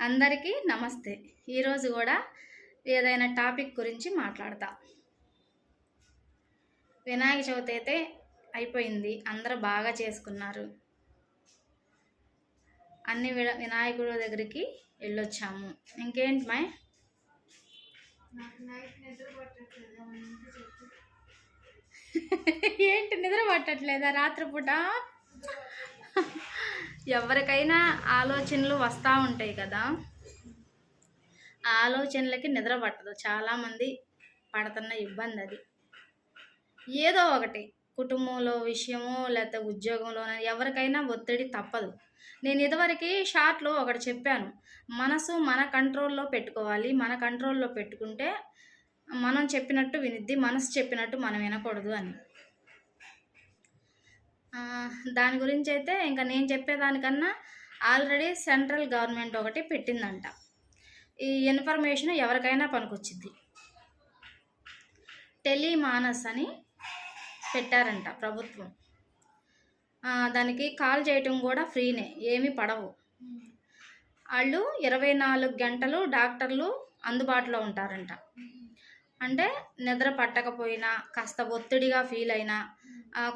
అందరికీ నమస్తే. ఈరోజు కూడా ఏదైనా టాపిక్ గురించి మాట్లాడతా. వినాయక చవితి అయితే అయిపోయింది. అందరూ బాగా చేసుకున్నారు. అన్ని వినాయకుడి దగ్గరికి వెళ్ళొచ్చాము. ఇంకేంటి మై ఏంటి నిద్ర పట్టట్లేదా? రాత్రిపూట? ఎవరికైనా ఆలోచనలు వస్తూ ఉంటాయి కదా. ఆ ఆలోచనలకి నిద్ర పట్టదు. చాలామంది పడుతున్న ఇబ్బంది అది. ఏదో ఒకటి కుటుంబంలో విషయమో లేకపోతే ఉద్యోగంలో ఎవరికైనా ఒత్తిడి తప్పదు. నేను ఇదివరకు షార్ట్లో ఒకటి చెప్పాను. మనసు మన కంట్రోల్లో పెట్టుకోవాలి. మన కంట్రోల్లో పెట్టుకుంటే మనం చెప్పినట్టు వినిద్ది మనసు చెప్పినట్టు మనం వినకూడదు అని. దాని గురించి అయితే ఇంకా నేను చెప్పేదానికన్నా ఆల్రెడీ సెంట్రల్ గవర్నమెంట్ ఒకటి పెట్టిందంట. ఈ ఇన్ఫర్మేషన్ ఎవరికైనా పనికొచ్చింది టెలిమానస్ అని పెట్టారంట ప్రభుత్వం. దానికి కాల్ చేయటం కూడా ఫ్రీనే ఏమీ పడవు. వాళ్ళు ఇరవై నాలుగు గంటలు డాక్టర్లు అందుబాటులో ఉంటారంట. అంటే నిద్ర పట్టకపోయినా కాస్త ఒత్తిడిగా ఫీల్ అయినా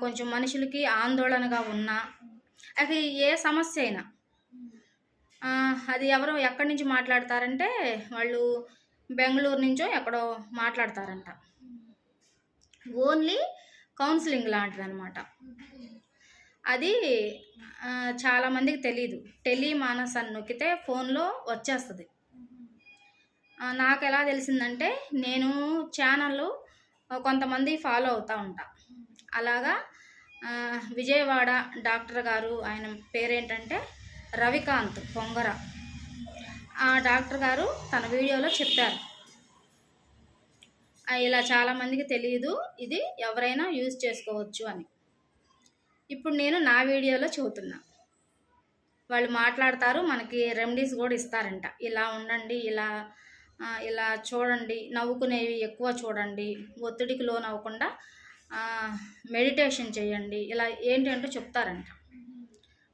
కొంచెం మనుషులకి ఆందోళనగా ఉన్నా అది ఏ సమస్య అయినా. అది ఎవరు ఎక్కడి నుంచి మాట్లాడతారంటే వాళ్ళు బెంగళూరు నుంచో ఎక్కడో మాట్లాడతారంట. ఓన్లీ కౌన్సిలింగ్ లాంటిది అనమాట అది చాలామందికి తెలియదు టెలిమానస్ అని నొక్కితే ఫోన్లో వచ్చేస్తుంది. నాకు ఎలా తెలిసిందంటే నేను ఛానళ్ళు కొంతమంది ఫాలో అవుతూ ఉంటా. అలాగా విజయవాడ డాక్టర్ గారు ఆయన పేరేంటంటే రవికాంత్ పొంగర. ఆ డాక్టర్ గారు తన వీడియోలో చెప్పారు. ఇలా చాలామందికి తెలియదు ఇది ఎవరైనా యూజ్ చేసుకోవచ్చు అని. ఇప్పుడు నేను నా వీడియోలో చెబుతున్నా. వాళ్ళు మాట్లాడతారు మనకి రెమెడీస్ కూడా ఇస్తారంట. ఇలా ఉండండి ఇలా ఇలా చూడండి నవ్వుకునేవి ఎక్కువ చూడండి ఒత్తిడికి లోన్ అవ్వకుండా మెడిటేషన్ చేయండి. ఇలా ఏంటంటే చెప్తారంట.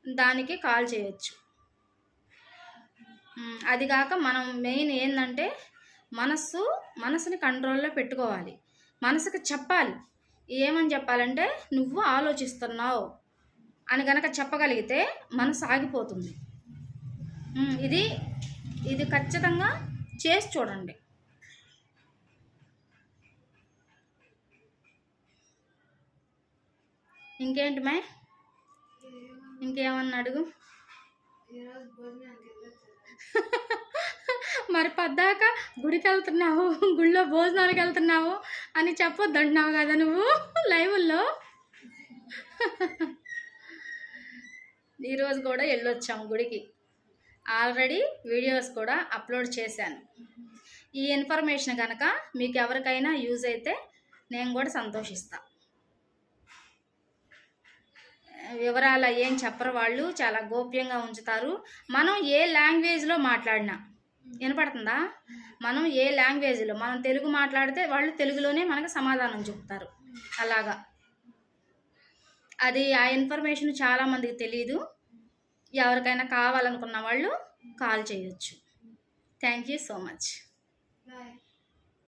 దానికి కాల్ చేయొచ్చు. అది కాక మనం మెయిన్ ఏంటంటే మనస్సు మనసుని కంట్రోల్లో పెట్టుకోవాలి. మనసుకి చెప్పాలి. ఏమని చెప్పాలంటే నువ్వు ఆలోచిస్తున్నావు అని కనుక చెప్పగలిగితే మనసు ఆగిపోతుంది. ఇది ఇది ఖచ్చితంగా చేసి చూడండి. ఇంకేంటి మే ఇంకేమన్నా అడుగు? మరి పద్దాక గుడికి వెళ్తున్నావు గుళ్ళో భోజనాలకు వెళ్తున్నావు అని చెప్పొద్దు అంటున్నావు కదా నువ్వు లైవ్లో ఈరోజు కూడా వెళ్ళొచ్చాము గుడికి. ఆల్రెడీ వీడియోస్ కూడా అప్లోడ్ చేశాను. ఈ ఇన్ఫర్మేషన్ కనుక మీకు ఎవరికైనా యూజ్ అయితే నేను కూడా సంతోషిస్తా. వివరాలు ఏం చెప్పరు వాళ్ళు చాలా గోప్యంగా ఉంచుతారు. మనం ఏ లాంగ్వేజ్లో మాట్లాడినా వినపడుతుందా? మనం ఏ లాంగ్వేజ్లో మనం తెలుగు మాట్లాడితే వాళ్ళు తెలుగులోనే మనకు సమాధానం చెప్తారు. అలాగా. అది ఆ ఇన్ఫర్మేషన్ చాలామందికి తెలియదు ఎవరికైనా కావాలనుకున్న వాళ్ళు కాల్ చేయొచ్చు. Thank you so much bye